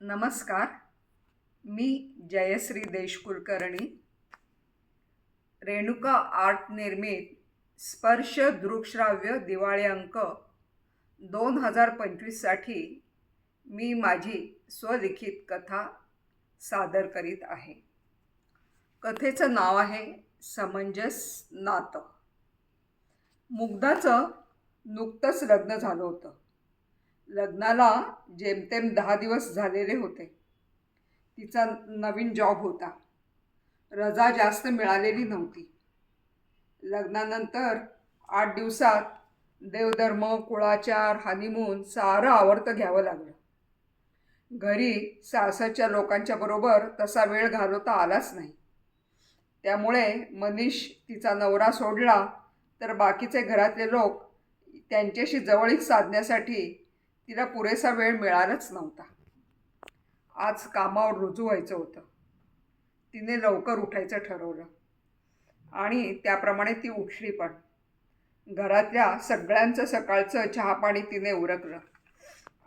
नमस्कार. मी जयश्री देशकुलकर्णी. रेणुका आर्ट निर्मित स्पर्श दृकश्राव्य दिवाळी अंक दोन हजार पंचवीससाठी मी माझी स्वलिखित कथा सादर करीत आहे. कथेचं नाव आहे समंजस नातं. मुग्धाचं नुकतंच लग्न झालं होतं. लग्नाला जेमतेम दहा दिवस झालेले होते. तिचा नवीन जॉब होता. रजा जास्त मिळालेली नव्हती. लग्नानंतर आठ दिवसात देवधर्म कुळाचार हनीमून सारं आवडतं घ्यावं लागलं. घरी सासरच्या लोकांच्या बरोबर तसा वेळ घालवता आलाच नाही. त्यामुळे मनीष तिचा नवरा सोडला तर बाकीचे घरातले लोक त्यांच्याशी जवळीक साधण्यासाठी तिला पुरेसा वेळ मिळालाच नव्हता. आज कामावर रुजू व्हायचं होतं. तिने लवकर उठायचं ठरवलं. आणि त्याप्रमाणे ती उठली पण. घरातल्या सगळ्यांचं सकाळचं चहापाणी तिने उरकलं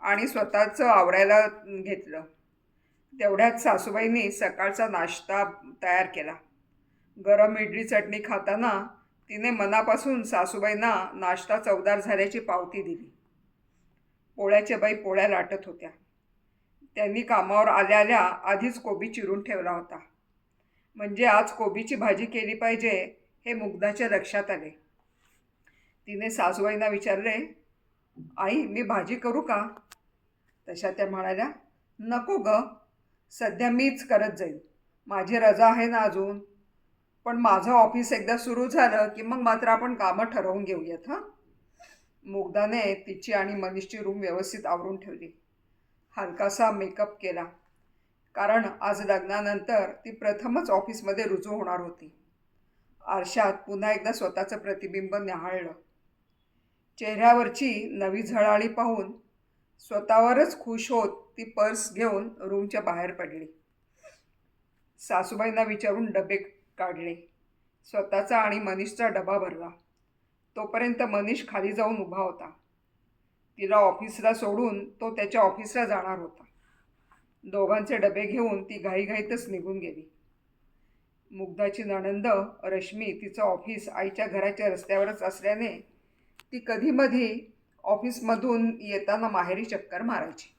आणि स्वतःचं आवरायला घेतलं. तेवढ्यात सासूबाईंनी सकाळचा नाश्ता तयार केला. गरम इडली चटणी खाताना तिने मनापासून सासूबाईंना नाश्ता चवदार झाल्याची पावती दिली. पोळ्याच्या बाई पोळ्या लाटत होत्या. त्यांनी कामावर आल्या आल्या आधीच कोबी चिरून ठेवला होता. म्हणजे आज कोबीची भाजी केली पाहिजे हे मुग्धाच्या लक्षात आले. तिने सासूबाईंना विचारले आई मी भाजी करू का? तशा त्या म्हणाल्या नको ग सध्या मीच करत जाईल माझी रजा आहे ना अजून. पण माझं ऑफिस एकदा सुरू झालं की मग मात्र आपण कामं ठरवून घेऊयात हां? मुग्धाने तिची आणि मनीषची रूम व्यवस्थित आवरून ठेवली. हलकासा मेकअप केला. कारण आज लग्नानंतर ती प्रथमच ऑफिसमध्ये रुजू होणार होती. आरशात पुन्हा एकदा स्वतःचं प्रतिबिंब न्याहाळलं. चेहऱ्यावरची नवी झळाळी पाहून स्वतःवरच खुश होत ती पर्स घेऊन रूमच्या बाहेर पडली. सासूबाईंना विचारून डबे काढले. स्वतःचा आणि मनीषचा डबा भरला. तोपर्यंत मनीष खाली जाऊन उभा होता. तिला ऑफिसला सोडून तो त्याच्या ऑफिसला जाणार होता. दोघांचे डबे घेऊन ती घाईघाईतच निघून गेली. मुग्धाची नणंद रश्मी तिचं ऑफिस आईच्या घराच्या रस्त्यावरच असल्याने ती कधीमधी ऑफिसमधून येताना माहेरी चक्कर मारायची.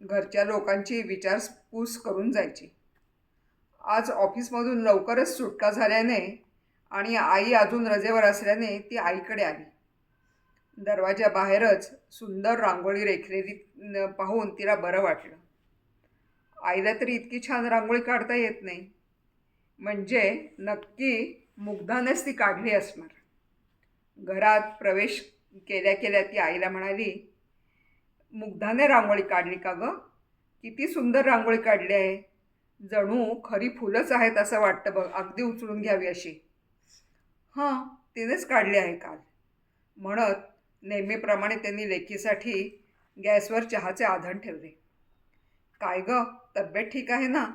घरच्या लोकांची विचारपूस करून जायची. आज ऑफिसमधून लवकरच सुटका झाल्याने आणि आई अजून रजेवर असल्याने ती आईकडे आली. दरवाजाबाहेरच सुंदर रांगोळी रेखलेली पाहून तिला बरं वाटलं. आईला तरी इतकी छान रांगोळी काढता येत नाही. म्हणजे नक्की मुग्धानेच ती काढली असणार. घरात प्रवेश केल्या केल्या ती आईला म्हणाली मुग्धाने रांगोळी काढली का गं? किती सुंदर रांगोळी काढली आहे. जणू खरी फुलंच आहेत असं वाटतं बघ अगदी उचलून घ्यावी अशी. हां तिनेच काढली आहे काल. म्हणत नेहमीप्रमाणे त्यांनी लेकीसाठी गॅसवर चहाचे आधण ठेवले. काय ग तब्येत ठीक आहे ना?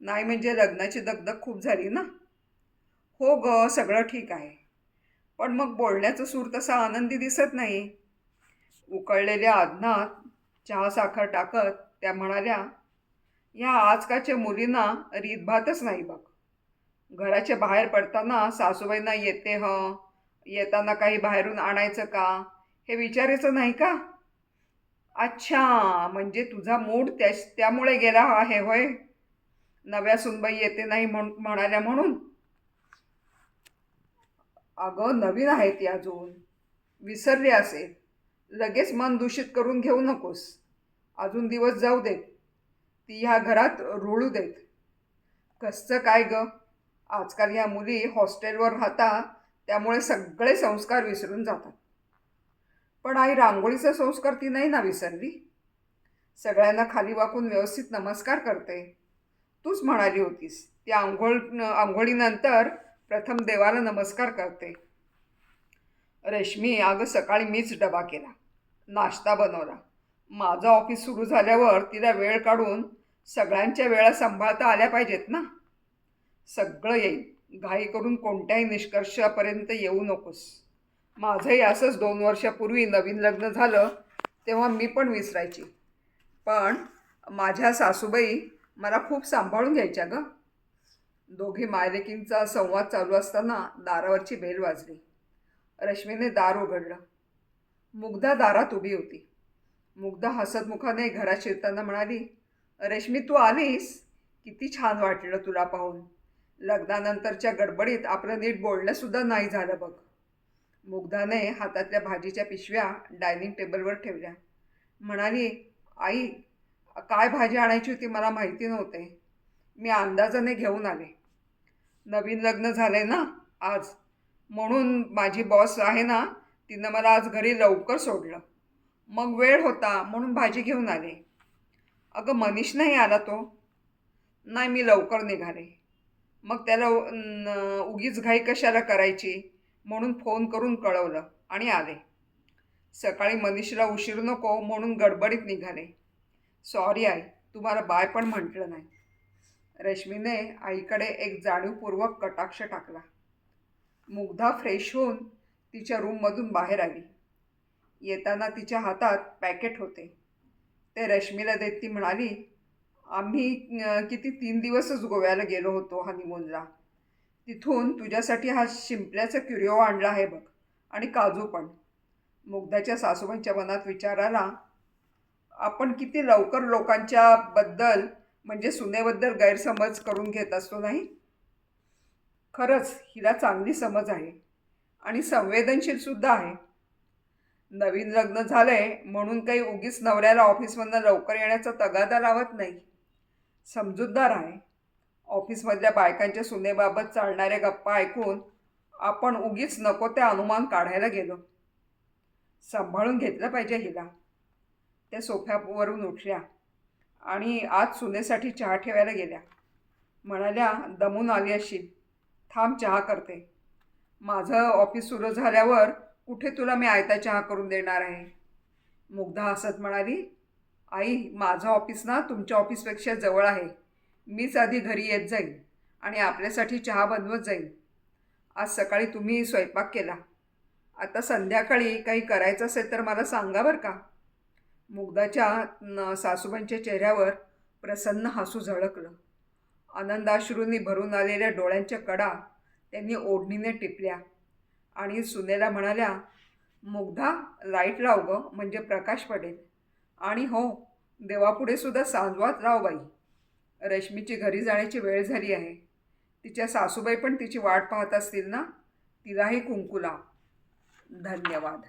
नाही म्हणजे लग्नाची दगदग खूप झाली ना? हो ग सगळं ठीक आहे. पण मग बोलण्याचं सूर तसा आनंदी दिसत नाही. उकळलेल्या आदनात चहा साखर टाकत त्या म्हणाल्या या आजकालच्या मुलींना रीतभातच नाही बघ. घराच्या बाहेर पडताना सासूबाईंना येते ह? येताना काही बाहेरून आणायचं का? हे विचारायचं नाही का? अच्छा म्हणजे तुझा मूड त्या त्यामुळे गेला आहे होय? नव्या सुनबाई येते नाही म्हण म्हणाल्या म्हणून. अगं नवीन आहे ती अजून. विसरली असेल. लगेच मन दूषित करून घेऊ नकोस. अजून दिवस जाऊ देत. ती ह्या घरात रुळू देत. कसचं काय गं? आजकाल या मुली हॉस्टेलवर राहतात त्यामुळे सगळे संस्कार विसरून जातात. पण आई रांगोळीचा संस्कार ती नाही ना विसरली? सगळ्यांना खाली वाकून व्यवस्थित नमस्कार करते. तूच म्हणाली होतीस ती आंघोळ आंघोळीनंतर प्रथम देवाला नमस्कार करते. रश्मी अगं सकाळी मीच डबा केला. नाश्ता बनवला. माझं ऑफिस सुरू झाल्यावर तिला वेळ काढून सगळ्यांच्या वेळा सांभाळता आल्या पाहिजेत ना? सगळं येईल. घाई करून कोणत्याही निष्कर्षापर्यंत येऊ नकोस. माझंही असंच दोन वर्षापूर्वी नवीन लग्न झालं तेव्हा मी पण विसरायची. पण माझ्या सासूबाई मला खूप सांभाळून घ्यायच्या ग. दोघी मायलेकींचा संवाद चालू असताना दारावरची बेल वाजली. रश्मीने दार उघडलं. मुग्धा दारात उभी होती. मुग्धा हसतमुखाने घरात शिरताना म्हणाली रश्मी तू आलीस? किती छान वाटलं तुला पाहून. लग्नानंतरच्या गडबडीत आपलं नीट बोलणंसुद्धा नाही झालं बघ. मुग्धाने हातातल्या भाजीच्या पिशव्या डायनिंग टेबलवर ठेवल्या. म्हणाली आई काय भाजी आणायची होती मला माहिती नव्हते. मी अंदाजाने घेऊन आले. नवीन लग्न झाले ना आज. म्हणून माझी बॉस आहे ना तिनं मला आज घरी लवकर सोडलं. मग वेळ होता म्हणून भाजी घेऊन आले. अगं मनीष नाही आला तो. नाही मी लवकर निघाले. मग त्याला उगीच घाई कशाला करायची? म्हणून फोन करून कळवलं आणि आले. सकाळी मनीषला उशीर नको म्हणून गडबडीत निघाले. सॉरी आई तुम्हाला बाय पण म्हटलं नाही. रश्मीने आईकडे एक जाणीवपूर्वक कटाक्ष टाकला. मुग्धा फ्रेश होऊन तिच्या रूममधून बाहेर आली. येताना तिच्या हातात पॅकेट होते. ते रश्मीला देत ती म्हणाली आम्ही किती तीन दिवसच गोव्याला गेलो होतो हनीमूनला तिथून तुझ्यासाठी हा शिंपल्याचा क्युरिओ आणला आहे बघ आणि काजू पण. मुग्धाच्या सासूबाईंच्या मनात विचार आला आपण किती लवकर लोकांच्या बद्दल म्हणजे सुनेबद्दल गैरसमज करून घेत असतो नाही? खरंच हिला चांगली समज आहे आणि संवेदनशीलसुद्धा आहे. नवीन लग्न झालं आहे म्हणून काही उगीच नवऱ्याला ऑफिसमधनं लवकर येण्याचा तगादा लावत नाही. समजूतदार आहे. ऑफिसमधल्या बायकांच्या सुनेबाबत चालणाऱ्या गप्पा ऐकून आपण उगीच नको ते अनुमान काढायला गेलो. सांभाळून घेतलं पाहिजे हिला. त्या सोफ्यावरून उठल्या आणि आज सुनेसाठी चहा ठेवायला गेल्या. म्हणाल्या दमून आली अशी थांब चहा करते. माझं ऑफिस सुरू झाल्यावर कुठे तुला मी आयता चहा करून देणार आहे? मुग्धा हसत म्हणाली आई माझं ऑफिस ना तुमच्या ऑफिसपेक्षा जवळ आहे. मीच आधी घरी येत जाईन आणि आपल्यासाठी चहा बनवत जाईन. आज सकाळी तुम्ही स्वयंपाक केला. आता संध्याकाळी काही करायचं असेल तर मला सांगा बरं का? मुग्धाच्या न सासूबाईंच्या चेहऱ्यावर प्रसन्न हसू झळकलं. आनंदाश्रूंनी भरून आलेल्या डोळ्यांच्या कडा त्यांनी ओढणीने टिपल्या आणि सुनेला म्हणाल्या मुग्धा लाइट लाव गं म्हणजे प्रकाश पडेल. आणि हो देवापुढे सुद्धा सांजवात राव बाई. रश्मीची घरी जाण्याची वेळ झाली आहे. तिच्या सासूबाई पण तिची वाट पाहत असतील ना? तिलाही कुंकू लाव धन्यवाद.